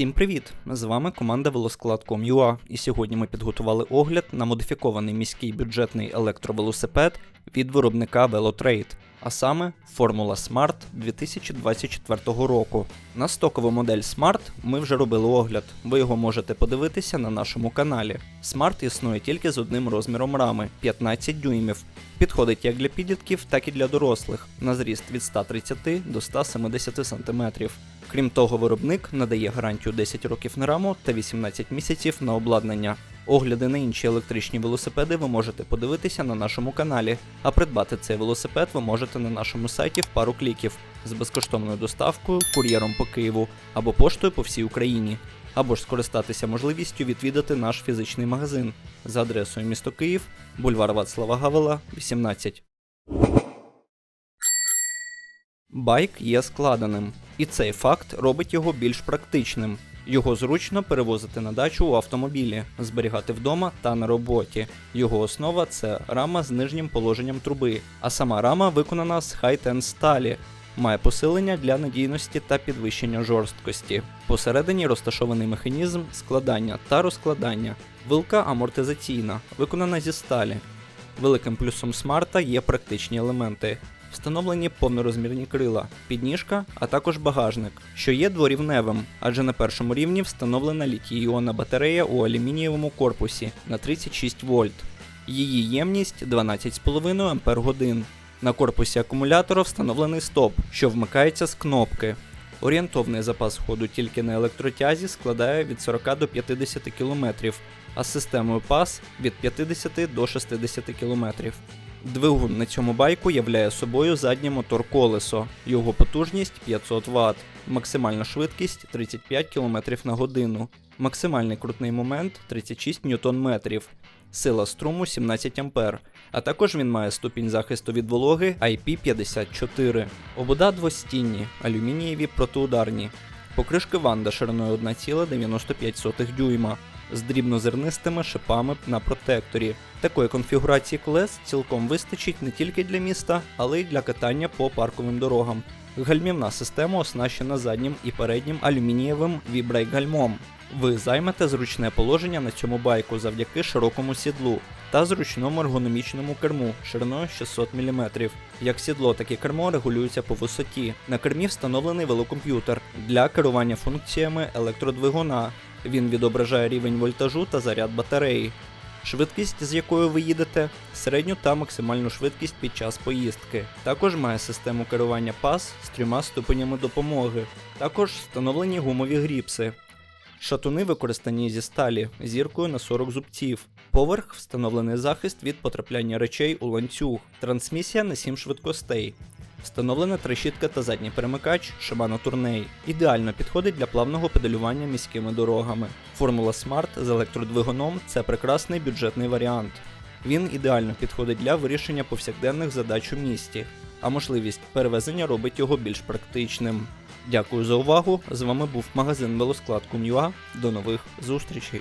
Всім привіт! З вами команда Велосклад.com.ua і сьогодні ми підготували огляд на модифікований міський бюджетний електровелосипед від виробника Velotrade, а саме Формула Smart 2024 року. На стокову модель Smart ми вже робили огляд, ви його можете подивитися на нашому каналі. Smart існує тільки з одним розміром рами 15 дюймів. Підходить як для підлітків, так і для дорослих на зріст від 130 до 170 см. Крім того, виробник надає гарантію 10 років на раму та 18 місяців на обладнання. Огляди на інші електричні велосипеди ви можете подивитися на нашому каналі, а придбати цей велосипед ви можете на нашому сайті в пару кліків з безкоштовною доставкою, кур'єром по Києву або поштою по всій Україні, або ж скористатися можливістю відвідати наш фізичний магазин за адресою місто Київ, бульвар Вацлава Гавела, 18. Байк є складеним, і цей факт робить його більш практичним. Його зручно перевозити на дачу у автомобілі, зберігати вдома та на роботі. Його основа це рама з нижнім положенням труби, а сама рама виконана з хай-тен сталі. Має посилення для надійності та підвищення жорсткості. Посередині розташований механізм складання та розкладання. Вилка амортизаційна, виконана зі сталі. Великим плюсом смарта є практичні елементи. Встановлені повнорозмірні крила, підніжка, а також багажник, що є дворівневим, адже на першому рівні встановлена літій-іонна батарея у алюмінієвому корпусі на 36 вольт. Її ємність 12,5 Ампер-годин. На корпусі акумулятора встановлений стоп, що вмикається з кнопки. Орієнтовний запас ходу тільки на електротязі складає від 40 до 50 км, а з системою PAS від 50 до 60 км. Двигун на цьому байку являє собою заднє мотор колесо, його потужність 500 Вт, максимальна швидкість 35 км на годину, максимальний крутний момент 36 Нм, сила струму 17 А, а також він має ступінь захисту від вологи IP54. Обода двостінні, алюмінієві протиударні. Покришки ванда шириною 1,95 дюйма з дрібнозернистими шипами на протекторі. Такої конфігурації колес цілком вистачить не тільки для міста, але й для катання по парковим дорогам. Гальмівна система оснащена заднім і переднім алюмінієвим вібрейк-гальмом. Ви займете зручне положення на цьому байку завдяки широкому сідлу та зручному ергономічному керму шириною 600 мм. Як сідло, так і кермо регулюються по висоті. На кермі встановлений велокомп'ютер для керування функціями електродвигуна. Він відображає рівень вольтажу та заряд батареї. Швидкість, з якою ви їдете, середню та максимальну швидкість під час поїздки. Також має систему керування пас з трьома ступенями допомоги. Також встановлені гумові гріпси. Шатуни використані зі сталі зіркою на 40 зубців. Поверх встановлений захист від потрапляння речей у ланцюг. Трансмісія на 7 швидкостей. Встановлена трещітка та задній перемикач Shimano Tourney. Ідеально підходить для плавного педалювання міськими дорогами. Формула Smart з електродвигуном це прекрасний бюджетний варіант. Він ідеально підходить для вирішення повсякденних задач у місті, а можливість перевезення робить його більш практичним. Дякую за увагу! З вами був магазин Велосклад.com.ua. До нових зустрічей!